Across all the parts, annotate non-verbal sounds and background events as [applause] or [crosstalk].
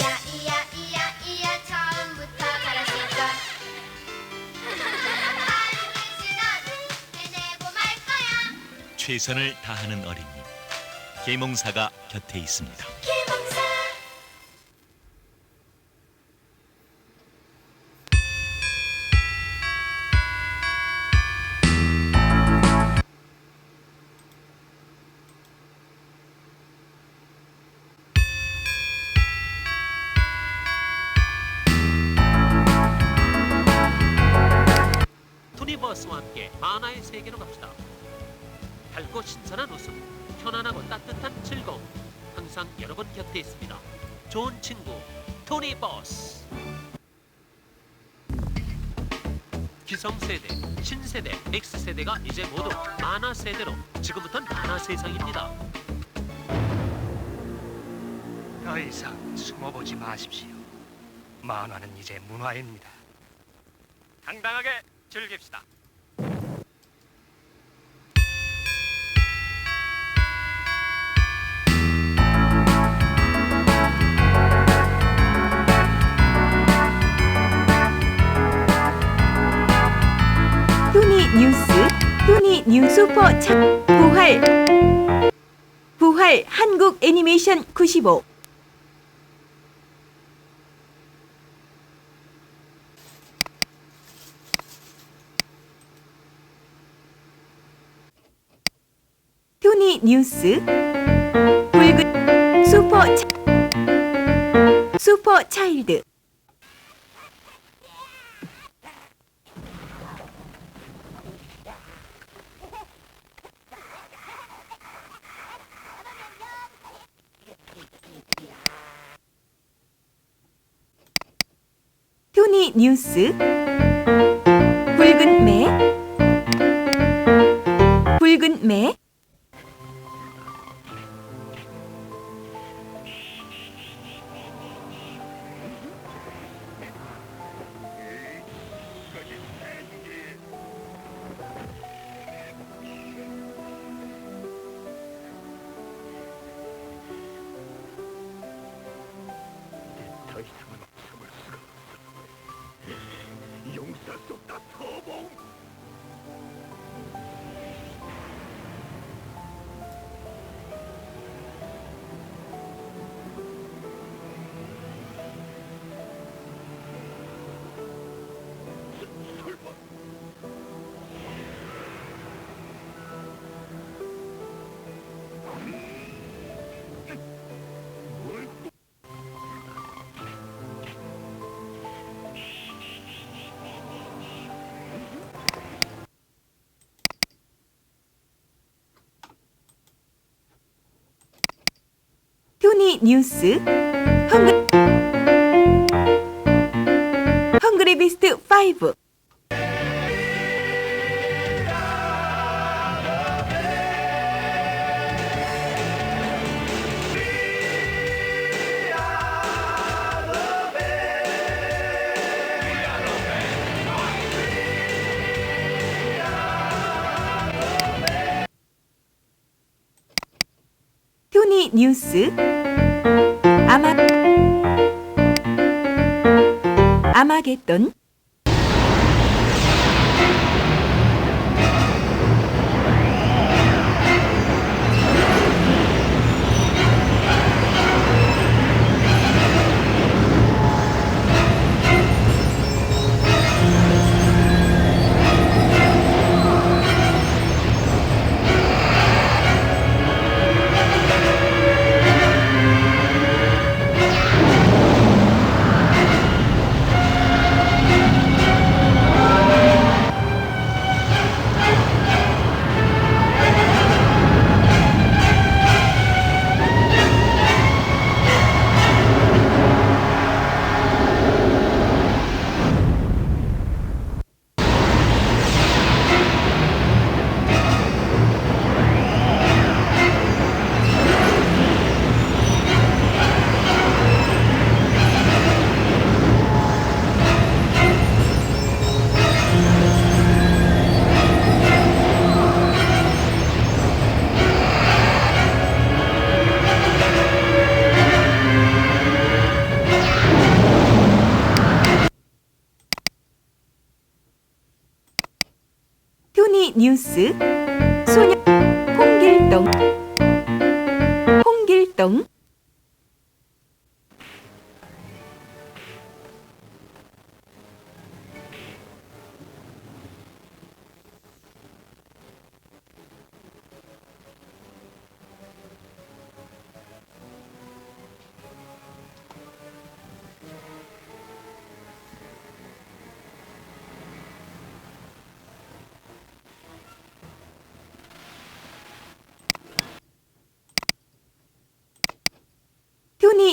[laughs] 거야 최선을 다하는 어린이 계몽사가 곁에 있습니다. 기성세대, 신세대, X세대가 이제 모두 만화 세대로 지금부터는 만화 세상입니다. 더 이상 숨어보지 마십시오. 만화는 이제 문화입니다. 당당하게 즐깁시다. 토니 뉴 슈퍼 차 부활. 부활 한국 애니메이션 95 토니 뉴스. 붉은 슈퍼 차, 슈퍼 차일드 뉴스. 붉은 매. 붉은 매 뉴스. 헝그 헝그리 비스트 5 토니 뉴스 아마 아마겟돈 뉴스 소녀 홍길동 홍길동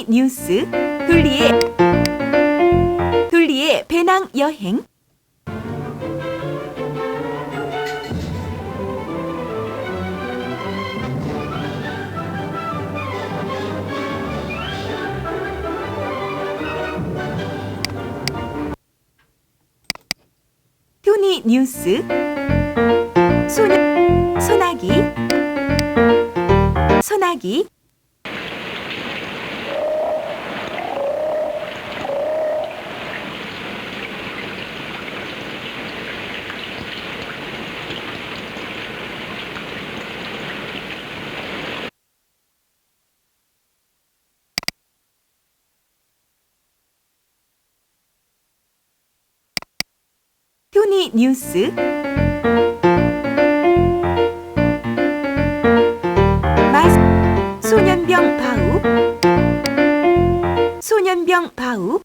뉴스 둘리의 둘리의 배낭 여행. 토니 뉴스. 소녀 소나기. 소나기 토니 뉴스 소년병 바우. 소년병 바우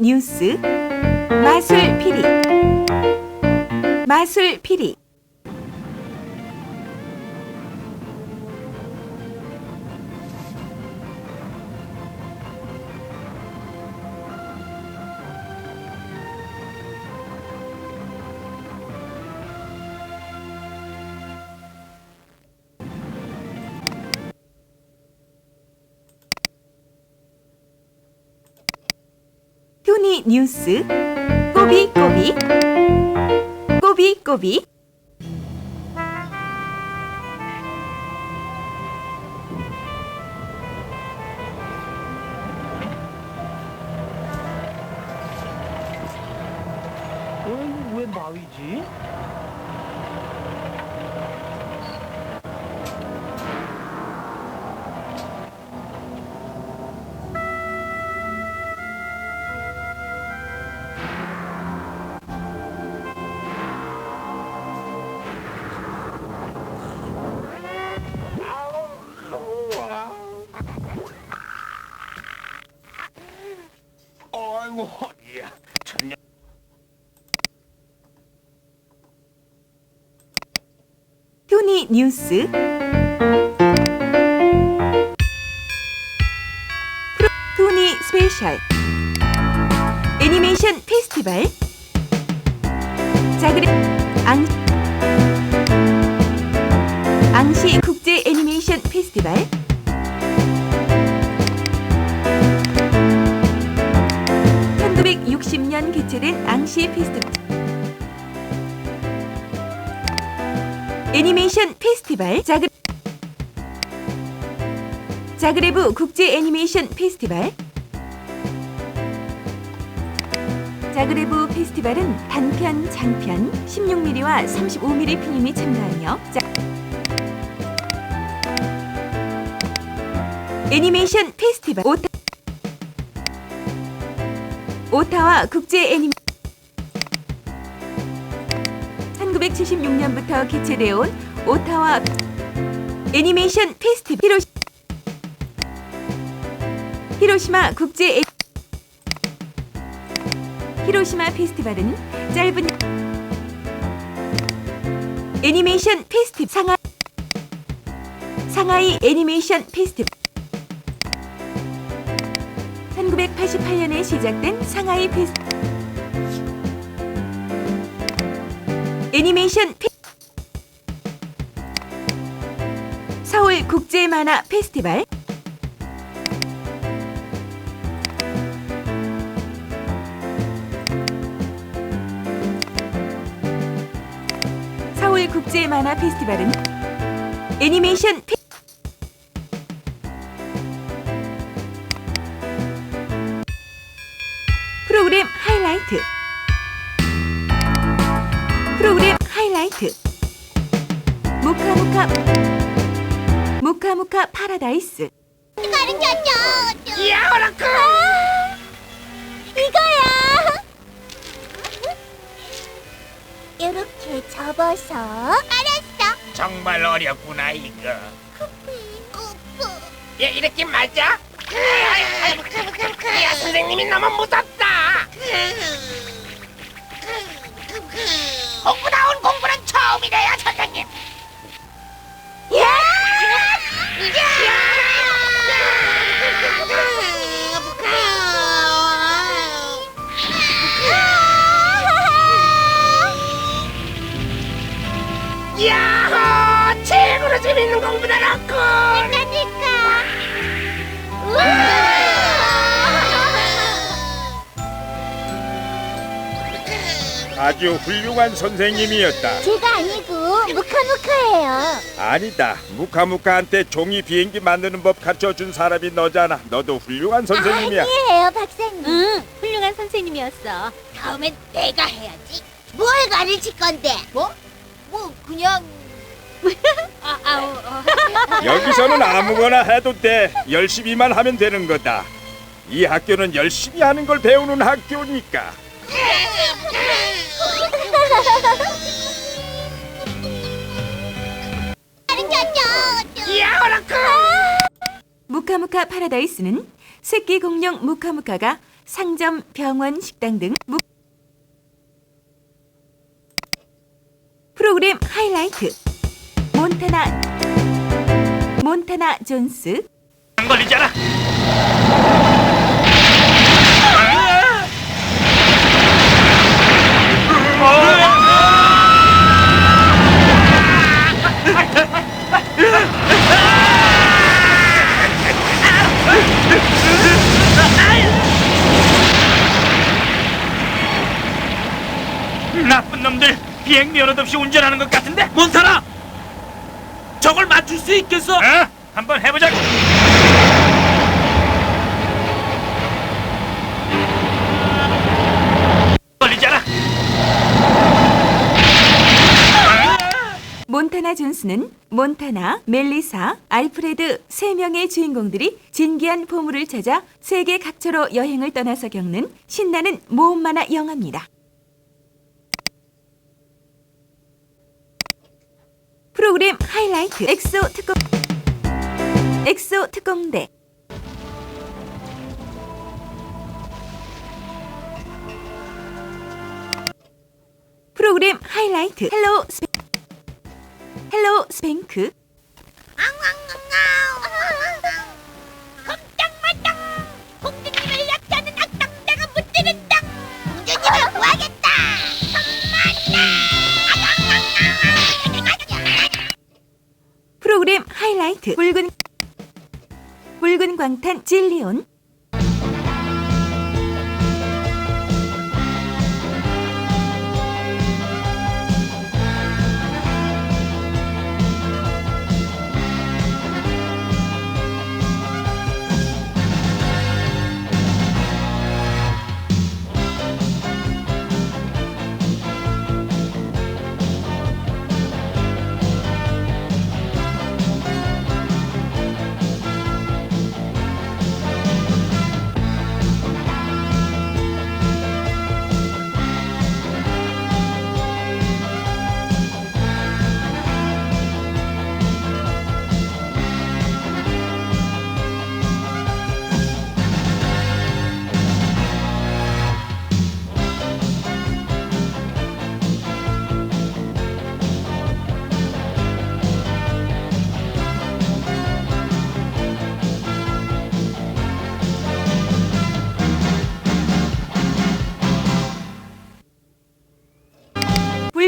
뉴스. 마술 피리. 마술 피리 뉴스. 꼬비꼬비. 꼬비꼬비. 왜 마위지? 뉴스. 토니 스페셜. 애니메이션 페스티벌. 자그레 앙 앙시 국제 애니메이션 페스티벌. (1960년) 개최된 앙시 페스티벌 애니메이션 페스티벌 자그 자그레브 국제 애니메이션 페스티벌. 자그레브 페스티벌은 단편, 장편 16mm와 35mm 필름이 참가하며 자... 애니메이션 페스티벌 오타 오타와 국제 애니메 1976년부터 개최되어 온 오타와 애니메이션 페스티벌 히로시, 히로시마 국제 애, 히로시마 페스티벌은 짧은 애니메이션 페스티벌 상하, 상하이 애니메이션 페스티벌 1988년에 시작된 상하이 페스티벌 애니메이션 페... 국제 만화 페스티벌. 서울 국제 만화 페스티벌은 애니메이션 페... 무카무카. 무카무카 파라다이스. 가르쳐줘 야 오라크 이거야. 이렇게 접어서 알았어. 정말 어렵구나 이거. 야 이렇게 맞아? 야 선생님이 너무 무섭다. 공부다운 공 아주 훌륭한 선생님이었다. 제가 아니고 무카무카예요 아니다. 무카무카한테 종이 비행기 만드는 법 가르쳐준 사람이 너잖아. 너도 훌륭한 선생님이야. 아니에요 박사님 응 훌륭한 선생님이었어 다음엔 내가 해야지 뭘 가르칠 건데 뭐? 뭐 그냥 [laughs] 아, 아우 어. 여기서는 아무거나 해도 돼. 열심히만 하면 되는 거다. 이 학교는 열심히 하는 걸 배우는 학교니까. [laughs] 야 오라크 무카무카 파라다이스는 새끼 공룡 무카무카가 상점, 병원, 식당 등 무... 프로그램 하이라이트. 몬타나 몬타나 존스. 안 걸리잖아. 나쁜 놈들 비행 면허도 없이 운전하는 것 같은데? 몬타나! 저걸 맞출 수 있겠어? 어? 한번 해보자고. 몬타나 존스는 몬타나, 멜리사, 알프레드 세명의 주인공들이 진기한 보물을 찾아 세계 각처로 여행을 떠나서 겪는 신나는 모험 만화 영화입니다. 프로그램 하이라이트. 엑소 특공 엑소 특공대. 프로그램 하이라이트. 헬로 헬로 스뱅크 프로그램 하이라이트 붉은 붉은 광탄 진리온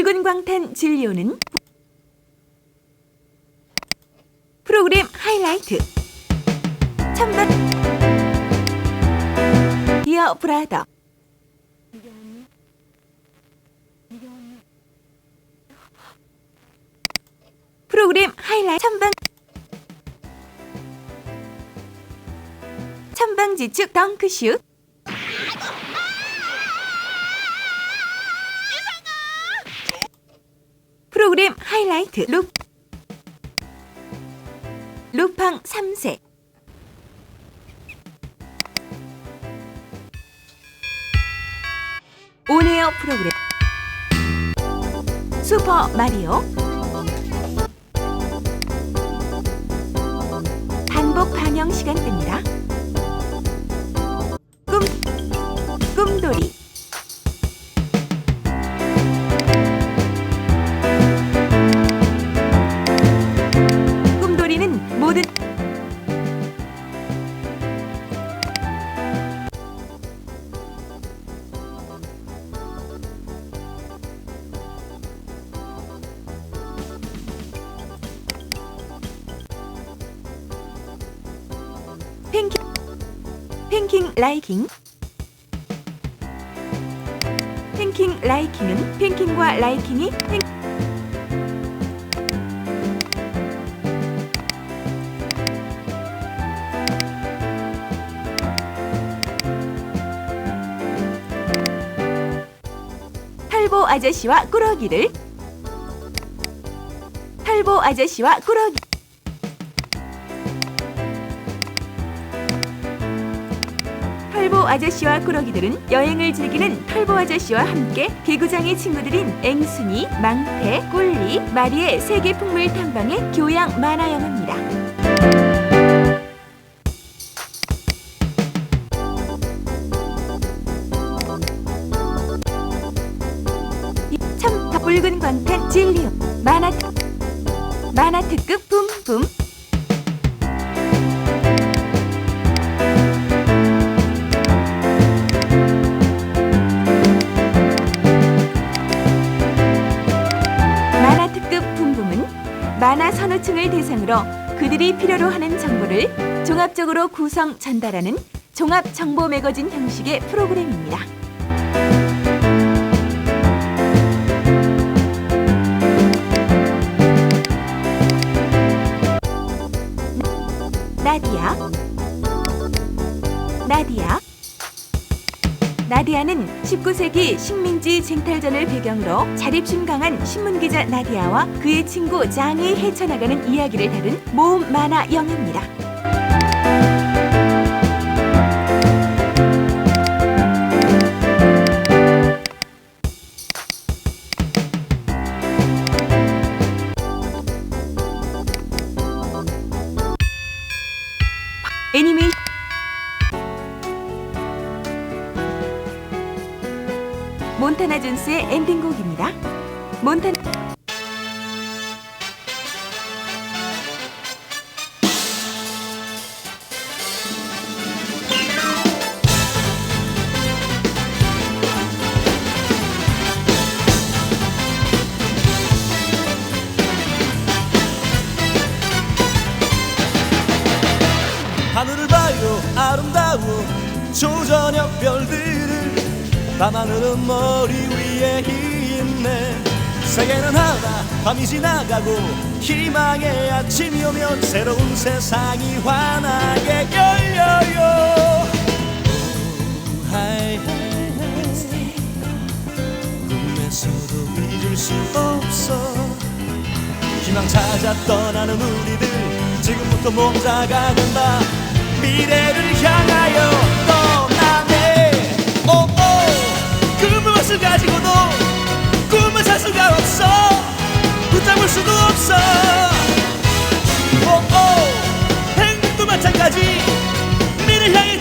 붉은 광탄 진리온은 프로그램 하이라이트. 천방 디어 브라더. 프로그램 하이라이트. 천방 천방지축 덩크슛 프로그램 하이라이트 루 루팡 3세. 온에어 프로그램. 슈퍼 마리오 라이킹. 팬킹 라이킹은 팬킹과 라이킹이 팬 탈보 아저씨와 꾸러기를. 탈보 아저씨와 꾸러기 아저씨와 꾸러기들은 여행을 즐기는 털보 아저씨와 함께 개구장의 친구들인 앵순이, 망태, 꿀리, 마리의 세계 풍물 탐방의 교양 만화 영화입니다. 참 붉은 광탄 진리오 만화 특- 만화 특급 선호층을 대상으로 그들이 필요로 하는 정보를 종합적으로 구성 전달하는 종합 정보 매거진 형식의 프로그램입니다. 나디아는 19세기 식민지 쟁탈전을 배경으로 자립심 강한 신문기자 나디아와 그의 친구 장이 헤쳐나가는 이야기를 다룬 모험 만화 영화입니다. 밤하늘은 머리 위에 있네 세계는 하나 밤이 지나가고 희망의 아침이 오면 새로운 세상이 환하게 열려요. 꿈에서도 잊을 수 없어. 희망 찾아 떠나는 우리들. 지금부터 몸자가는 바 미래를 향하여 그 무엇을 가지고도 꿈을 살 수가 없어. 붙잡을 수도 없어. 오오. 행복도 마찬가지. 미래를 향해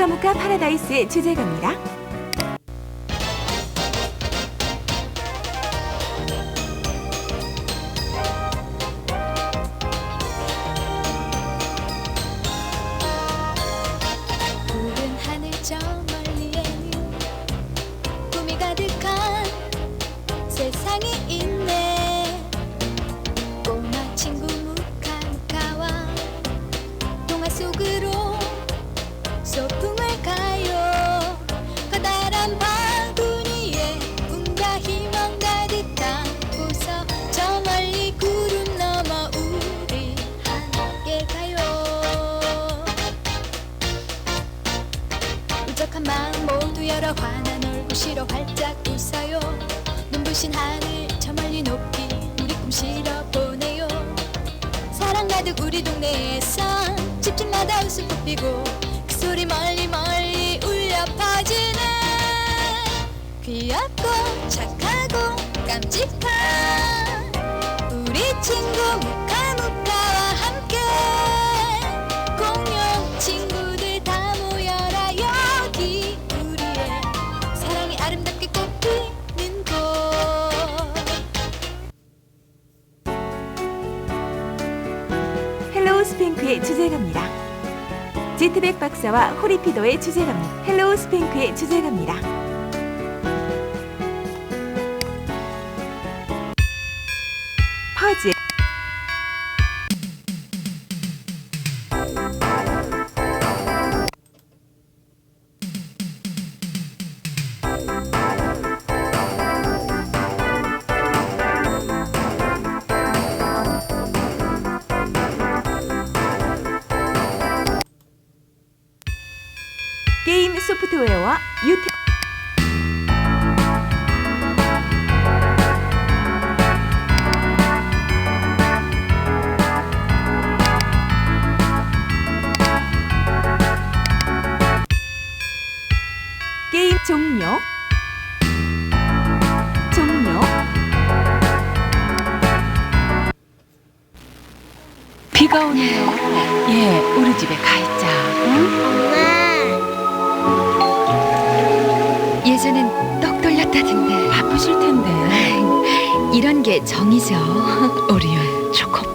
무카무카 파라다이스의 주제가입니다. 꽃피고 그 소리 멀리 멀리 울려 퍼지네 귀엽고 착하고 깜찍한 우리 친구 무카무카와 함께 공룡 친구들 다 모여라 여기 우리의 사랑이 아름답게 꽃피는 곳 헬로우 스팽크의 주제가입니다. 제트백 박사와 호리피도의 주제가입니다. 헬로우 스팽크의 주제가입니다. 비가 오네요. 예, 우리 집에 가 있자. 엄마. 예전엔 떡 돌렸다던데 바쁘실 텐데. [laughs] 이런 게 정이죠 [laughs] 오리온 초코파.